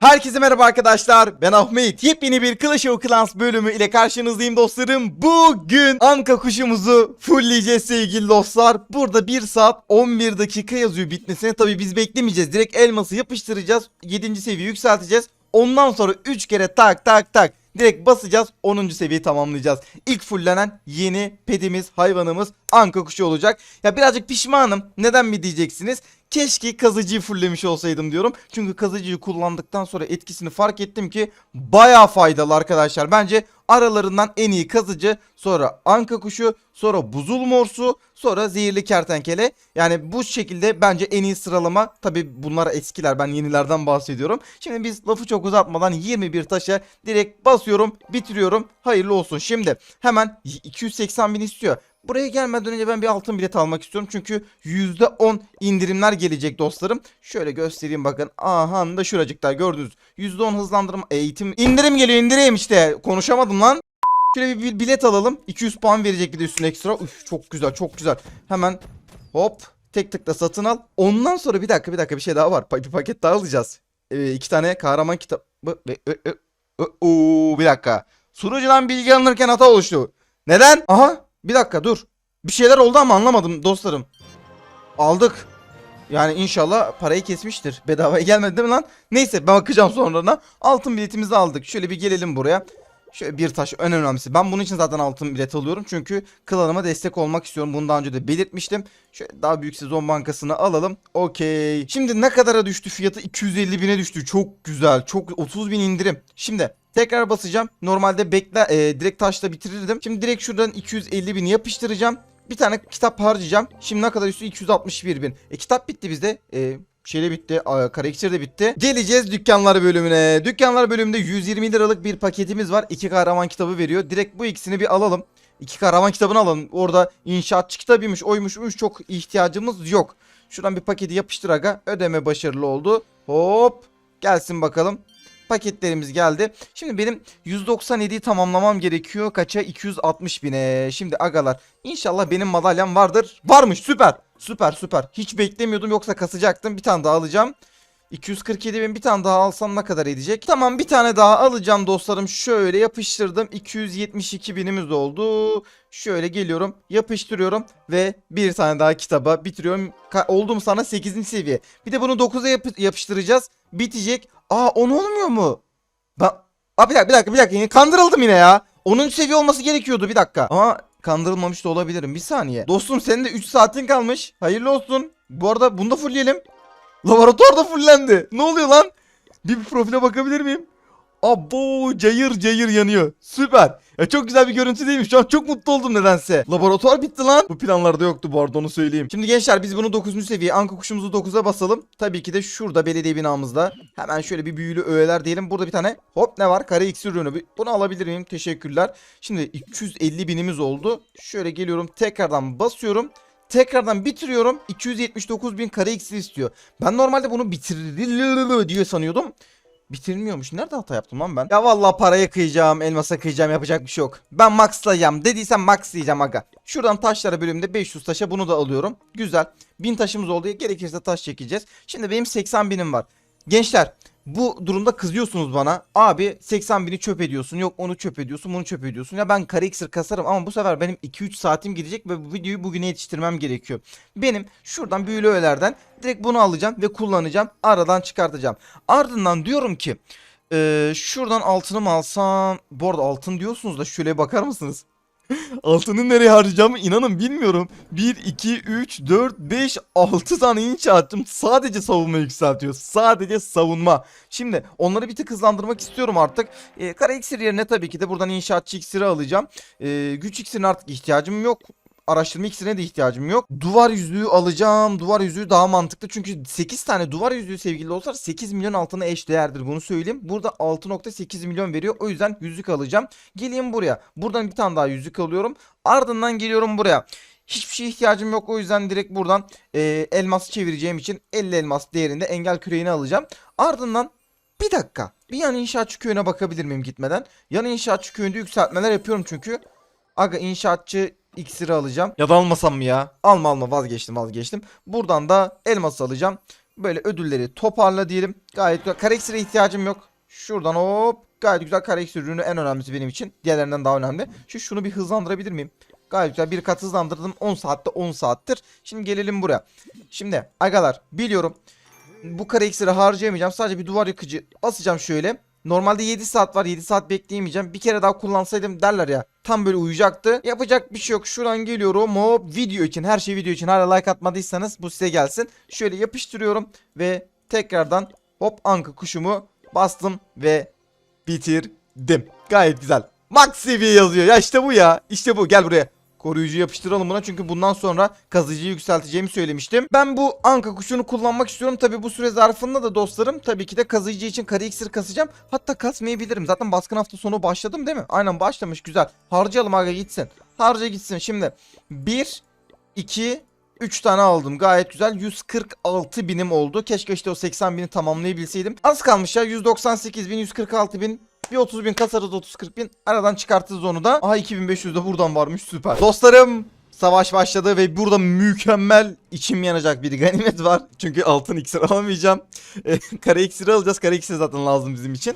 Herkese merhaba arkadaşlar. Ben Ahmet. Yepyeni bir Clash of Clans bölümü ile karşınızdayım dostlarım. Bugün Anka kuşumuzu fullleyeceğiz sevgili dostlar. Burada 1 saat 11 dakika yazıyor bitmesine. Tabi biz beklemeyeceğiz. Direkt elması yapıştıracağız. 7. seviye yükselteceğiz. Ondan sonra 3 kere tak tak tak direkt basacağız 10. seviyeyi tamamlayacağız. İlk fulllenen yeni pedimiz hayvanımız Anka kuşu olacak. Ya birazcık pişmanım. Neden mi diyeceksiniz? Keşke kazıcıyı fulllemiş olsaydım diyorum. Çünkü kazıcıyı kullandıktan sonra etkisini fark ettim ki baya faydalı arkadaşlar. Bence aralarından en iyi kazıcı sonra anka kuşu sonra buzul morsu sonra zehirli kertenkele. Yani bu şekilde bence en iyi sıralama. Tabi bunlar eskiler ben yenilerden bahsediyorum. Şimdi biz lafı çok uzatmadan 21 taşa direkt basıyorum bitiriyorum. Hayırlı olsun. Şimdi hemen 280 bin istiyor. Buraya gelmeden önce ben bir altın bilet almak istiyorum. Çünkü %10 indirimler gelecek dostlarım. Şöyle göstereyim bakın. Aha da şuracıkta gördünüz. %10 hızlandırma eğitim. indirim geliyor indireyim işte. Konuşamadım lan. Şöyle bir bil- bilet alalım. 200 puan verecek bir de üstüne ekstra. Üf çok güzel çok güzel. Hemen hop tek tıkla satın al. Ondan sonra bir dakika bir dakika bir şey daha var. Bir paket daha alacağız. Ee, iki tane kahraman kitabı. Oo, bir dakika. Sunucudan bilgi alınırken hata oluştu. Neden? Aha bir dakika dur. Bir şeyler oldu ama anlamadım dostlarım. Aldık. Yani inşallah parayı kesmiştir. Bedavaya gelmedi değil mi lan? Neyse ben bakacağım sonradan. Altın biletimizi aldık. Şöyle bir gelelim buraya. Şöyle bir taş en önemlisi. Ben bunun için zaten altın bilet alıyorum. Çünkü klanıma destek olmak istiyorum. Bunu daha önce de belirtmiştim. Şöyle daha büyük sezon bankasını alalım. Okey. Şimdi ne kadara düştü fiyatı? 250 bine düştü. Çok güzel. Çok 30 bin indirim. Şimdi tekrar basacağım. Normalde bekle e, direkt taşla bitirirdim. Şimdi direkt şuradan 250 bini yapıştıracağım. Bir tane kitap harcayacağım. Şimdi ne kadar üstü 261 bin. E kitap bitti bizde. E, şeyle bitti. a, Kara iksir de bitti. Geleceğiz dükkanlar bölümüne. Dükkanlar bölümünde 120 liralık bir paketimiz var. İki kahraman kitabı veriyor. Direkt bu ikisini bir alalım. İki kahraman kitabını alalım. Orada inşaatçı kitabıymış, oymuşmuş çok ihtiyacımız yok. Şuradan bir paketi yapıştır aga. Ödeme başarılı oldu. Hop. Gelsin bakalım. Paketlerimiz geldi. Şimdi benim 197'yi tamamlamam gerekiyor. Kaça? 260 bine. Şimdi agalar İnşallah benim madalyam vardır. Varmış süper. Süper süper. Hiç beklemiyordum yoksa kasacaktım. Bir tane daha alacağım. 247 bin bir tane daha alsam ne kadar edecek? Tamam bir tane daha alacağım dostlarım. Şöyle yapıştırdım. 272 binimiz oldu. Şöyle geliyorum. Yapıştırıyorum. Ve bir tane daha kitaba bitiriyorum. Ka- oldum sana 8. seviye. Bir de bunu 9'a yap- yapıştıracağız. Bitecek. Aa 10 olmuyor mu? Ben... Aa, bir dakika bir dakika bir dakika. Yine Kandırıldım yine ya. 10. seviye olması gerekiyordu bir dakika. Ama kandırılmamış da olabilirim. Bir saniye. Dostum senin de 3 saatin kalmış. Hayırlı olsun. Bu arada bunu da fullleyelim. Laboratuvar da fullendi. Ne oluyor lan? Bir, bir profile bakabilir miyim? Abo cayır cayır yanıyor. Süper. Ya çok güzel bir görüntü değilmiş. Şu an çok mutlu oldum nedense. Laboratuvar bitti lan. Bu planlarda yoktu bu arada onu söyleyeyim. Şimdi gençler biz bunu 9. seviye anka kuşumuzu 9'a basalım. Tabii ki de şurada belediye binamızda. Hemen şöyle bir büyülü öğeler diyelim. Burada bir tane hop ne var? Kare iksir ürünü. Bunu alabilir miyim? Teşekkürler. Şimdi 250 binimiz oldu. Şöyle geliyorum tekrardan basıyorum. Tekrardan bitiriyorum. 279 bin kare iksir istiyor. Ben normalde bunu bitirir diye sanıyordum. Bitirilmiyormuş. Nerede hata yaptım lan ben? Ya vallahi paraya kıyacağım, elmasa kıyacağım yapacak bir şey yok. Ben maxlayacağım. Dediysem maxlayacağım aga. Şuradan taşlara bölümünde 500 taşa bunu da alıyorum. Güzel. 1000 taşımız oldu. Gerekirse taş çekeceğiz. Şimdi benim 80 binim var. Gençler bu durumda kızıyorsunuz bana. Abi 80 bini çöp ediyorsun. Yok onu çöp ediyorsun bunu çöp ediyorsun. Ya ben kare iksir kasarım ama bu sefer benim 2-3 saatim gidecek ve bu videoyu bugüne yetiştirmem gerekiyor. Benim şuradan büyülü öğelerden direkt bunu alacağım ve kullanacağım. Aradan çıkartacağım. Ardından diyorum ki eee, şuradan altını mı alsam? Bu arada altın diyorsunuz da şöyle bakar mısınız? Altını nereye harcayacağımı inanın bilmiyorum. 1, 2, 3, 4, 5, 6 tane inşaatım sadece savunma yükseltiyor. Sadece savunma. Şimdi onları bir tık hızlandırmak istiyorum artık. Ee, kara iksir yerine tabii ki de buradan inşaatçı iksiri alacağım. Ee, güç iksirine artık ihtiyacım yok. Araştırma iksirine de ihtiyacım yok. Duvar yüzüğü alacağım. Duvar yüzüğü daha mantıklı. Çünkü 8 tane duvar yüzüğü sevgili dostlar 8 milyon altına eşdeğerdir. Bunu söyleyeyim. Burada 6.8 milyon veriyor. O yüzden yüzük alacağım. Geleyim buraya. Buradan bir tane daha yüzük alıyorum. Ardından geliyorum buraya. Hiçbir şeye ihtiyacım yok. O yüzden direkt buradan e, elmas çevireceğim için 50 elmas değerinde engel küreğini alacağım. Ardından bir dakika. Bir yan inşaatçı köyüne bakabilir miyim gitmeden? Yan inşaatçı köyünde yükseltmeler yapıyorum çünkü. Aga inşaatçı iksiri alacağım. Ya da almasam mı ya? Alma alma vazgeçtim vazgeçtim. Buradan da elmas alacağım. Böyle ödülleri toparla diyelim. Gayet güzel. Kare iksire ihtiyacım yok. Şuradan hop. Gayet güzel kare iksir ürünü en önemlisi benim için. Diğerlerinden daha önemli. Şu şunu bir hızlandırabilir miyim? Gayet güzel bir kat hızlandırdım. 10 saatte 10 saattir. Şimdi gelelim buraya. Şimdi agalar biliyorum. Bu kare iksiri harcayamayacağım. Sadece bir duvar yıkıcı asacağım şöyle. Normalde 7 saat var. 7 saat bekleyemeyeceğim. Bir kere daha kullansaydım derler ya. Tam böyle uyuyacaktı. Yapacak bir şey yok. Şuradan geliyorum. Hop video için. Her şey video için. Hala like atmadıysanız bu size gelsin. Şöyle yapıştırıyorum. Ve tekrardan hop anka kuşumu bastım ve bitirdim. Gayet güzel. Max seviye yazıyor. Ya işte bu ya. İşte bu. Gel buraya. Koruyucu yapıştıralım buna çünkü bundan sonra kazıcıyı yükselteceğimi söylemiştim. Ben bu anka kuşunu kullanmak istiyorum. Tabi bu süre zarfında da dostlarım tabii ki de kazıcı için kare iksir kasacağım. Hatta kasmayabilirim. Zaten baskın hafta sonu başladım değil mi? Aynen başlamış güzel. Harcayalım aga gitsin. Harca gitsin şimdi. 1, 2, 3 tane aldım. Gayet güzel. 146 binim oldu. Keşke işte o 80 bini tamamlayabilseydim. Az kalmış ya. 198 bin, 146 bin. Bir 30 bin kasarız 30-40 bin. Aradan çıkartırız onu da. Aha 2500 de buradan varmış süper. Dostlarım savaş başladı ve burada mükemmel içim yanacak bir ganimet var. Çünkü altın iksir alamayacağım. E, kare iksiri alacağız. Kare iksir zaten lazım bizim için.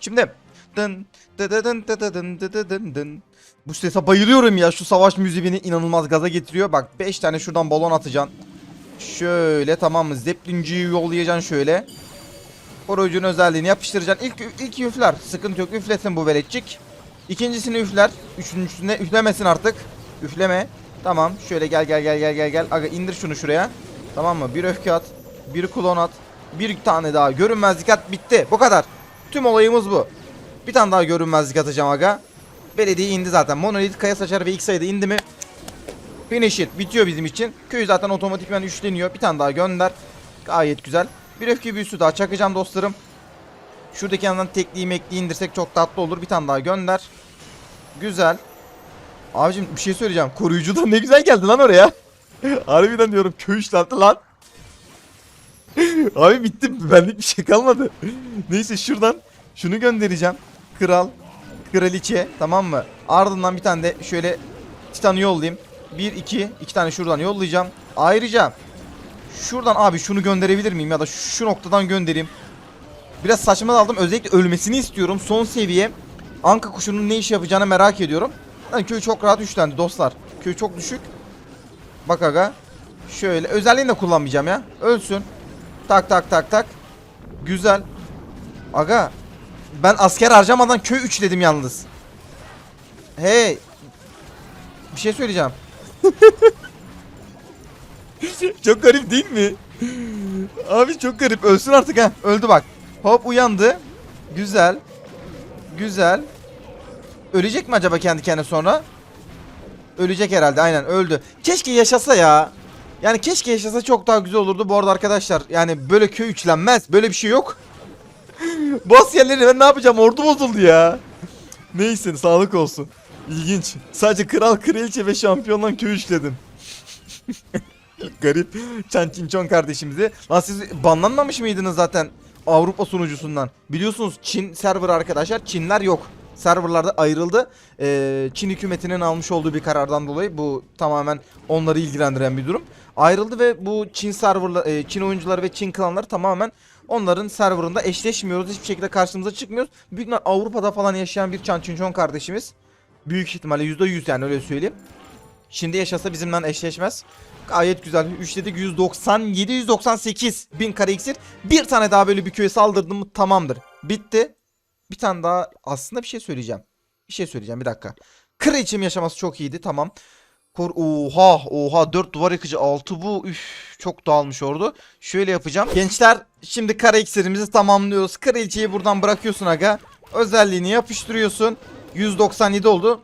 Şimdi dın dı dı dın dı dı dın dı dı dın dın. Bu sese bayılıyorum ya. Şu savaş müziği beni inanılmaz gaza getiriyor. Bak 5 tane şuradan balon atacaksın. Şöyle tamam mı? Zeplinciyi yollayacaksın şöyle. Koruyucunun özelliğini yapıştıracaksın. İlk, ilk üfler. Sıkıntı yok. Üflesin bu veletçik. İkincisini üfler. Üçüncüsüne üflemesin artık. Üfleme. Tamam. Şöyle gel gel gel gel gel gel. Aga indir şunu şuraya. Tamam mı? Bir öfke at. Bir klon at. Bir tane daha. Görünmezlik at. Bitti. Bu kadar. Tüm olayımız bu. Bir tane daha görünmezlik atacağım aga. Belediye indi zaten. Monolit, Kaya Saçar ve X sayıda indi mi? Finish it. Bitiyor bizim için. Köy zaten otomatikman üçleniyor. Bir tane daha gönder. Gayet güzel. Bir öfke büyüsü daha çakacağım dostlarım. Şuradaki yandan tekliği mekliği indirsek çok tatlı olur. Bir tane daha gönder. Güzel. Abicim bir şey söyleyeceğim. Koruyucu da ne güzel geldi lan oraya. Harbiden diyorum köy işlendi lan. Abi bitti. Benlik bir şey kalmadı. Neyse şuradan şunu göndereceğim. Kral. Kraliçe. Tamam mı? Ardından bir tane de şöyle Titan'ı yollayayım. 1, 2. iki tane şuradan yollayacağım. Ayrıca şuradan abi şunu gönderebilir miyim? Ya da şu noktadan göndereyim. Biraz saçma aldım. Özellikle ölmesini istiyorum. Son seviye. Anka kuşunun ne iş yapacağını merak ediyorum. Yani köy çok rahat üçlendi dostlar. Köy çok düşük. Bak aga. Şöyle. Özelliğini de kullanmayacağım ya. Ölsün. Tak tak tak tak. Güzel. Aga. Ben asker harcamadan köy üçledim yalnız. Hey. Bir şey söyleyeceğim. çok garip değil mi? Abi çok garip. Ölsün artık ha. Öldü bak. Hop uyandı. Güzel. Güzel. Ölecek mi acaba kendi kendine sonra? Ölecek herhalde aynen öldü. Keşke yaşasa ya. Yani keşke yaşasa çok daha güzel olurdu. Bu arada arkadaşlar yani böyle köy üçlenmez. Böyle bir şey yok. Bu askerleri ben ne yapacağım? Ordu bozuldu ya. Neyse sağlık olsun. İlginç. Sadece kral, kraliçe ve şampiyonla köy üçledim. Garip. Çan Çinçon kardeşimizi. Lan siz banlanmamış mıydınız zaten Avrupa sunucusundan? Biliyorsunuz Çin server arkadaşlar. Çinler yok. Serverlarda ayrıldı. Ee, Çin hükümetinin almış olduğu bir karardan dolayı bu tamamen onları ilgilendiren bir durum. Ayrıldı ve bu Çin serverla e, Çin oyuncuları ve Çin klanları tamamen onların serverında eşleşmiyoruz. Hiçbir şekilde karşımıza çıkmıyoruz. Büyük ihtimal Avrupa'da falan yaşayan bir Çan Çinçon kardeşimiz. Büyük ihtimalle %100 yani öyle söyleyeyim. Şimdi yaşasa bizimle eşleşmez. Gayet güzel. Üçledik 197 198 bin kare iksir. Bir tane daha böyle bir köye saldırdım mı tamamdır. Bitti. Bir tane daha aslında bir şey söyleyeceğim. Bir şey söyleyeceğim bir dakika. Kraliçem yaşaması çok iyiydi tamam. Kor oha oha 4 duvar yıkıcı 6 bu üf çok dağılmış ordu. Şöyle yapacağım. Gençler şimdi kare iksirimizi tamamlıyoruz. Kraliçeyi buradan bırakıyorsun aga. Özelliğini yapıştırıyorsun. 197 oldu.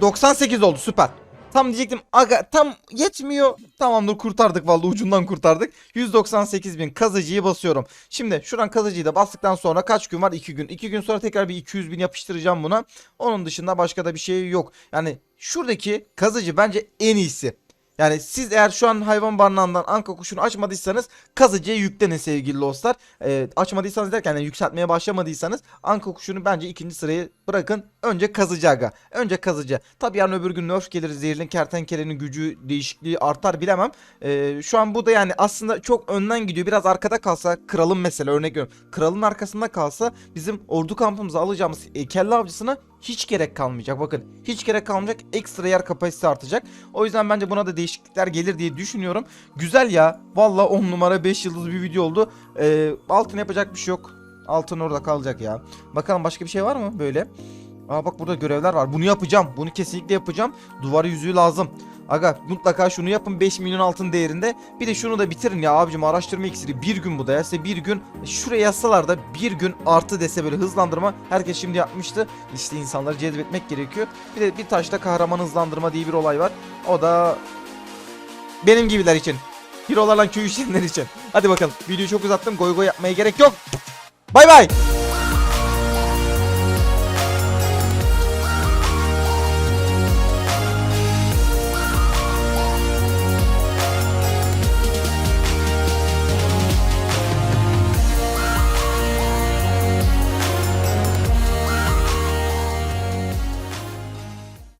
98 oldu süper. Tam diyecektim aga tam yetmiyor. Tamamdır kurtardık vallahi ucundan kurtardık. 198 bin kazıcıyı basıyorum. Şimdi şuradan kazıcıyı da bastıktan sonra kaç gün var? 2 gün. 2 gün sonra tekrar bir 200 bin yapıştıracağım buna. Onun dışında başka da bir şey yok. Yani şuradaki kazıcı bence en iyisi. Yani siz eğer şu an hayvan barınağından anka kuşunu açmadıysanız kazıcıya yüklenin sevgili dostlar. Ee, açmadıysanız derken yani yükseltmeye başlamadıysanız anka kuşunu bence ikinci sırayı bırakın. Önce kazıcı aga. Önce kazıcı. Tabii yarın öbür gün nerf gelir. Zehirli kertenkelenin gücü değişikliği artar bilemem. Ee, şu an bu da yani aslında çok önden gidiyor. Biraz arkada kalsa kralın mesela örnek veriyorum. Kralın arkasında kalsa bizim ordu kampımıza alacağımız e, kelle avcısına hiç gerek kalmayacak. Bakın hiç gerek kalmayacak. Ekstra yer kapasitesi artacak. O yüzden bence buna da değişiklikler gelir diye düşünüyorum. Güzel ya. Valla 10 numara 5 yıldız bir video oldu. Ee, altın yapacak bir şey yok. Altın orada kalacak ya. Bakalım başka bir şey var mı böyle? Aa bak burada görevler var. Bunu yapacağım. Bunu kesinlikle yapacağım. Duvar yüzüğü lazım. Aga mutlaka şunu yapın 5 milyon altın değerinde. Bir de şunu da bitirin ya abicim araştırma iksiri bir gün bu da. Size bir gün şuraya yazsalar da bir gün artı dese böyle hızlandırma. Herkes şimdi yapmıştı. İşte insanları cezbetmek gerekiyor. Bir de bir taşta kahraman hızlandırma diye bir olay var. O da benim gibiler için. Hero'larla köy işleyenler için. Hadi bakalım. Videoyu çok uzattım. Goy goy yapmaya gerek yok. Bay bay.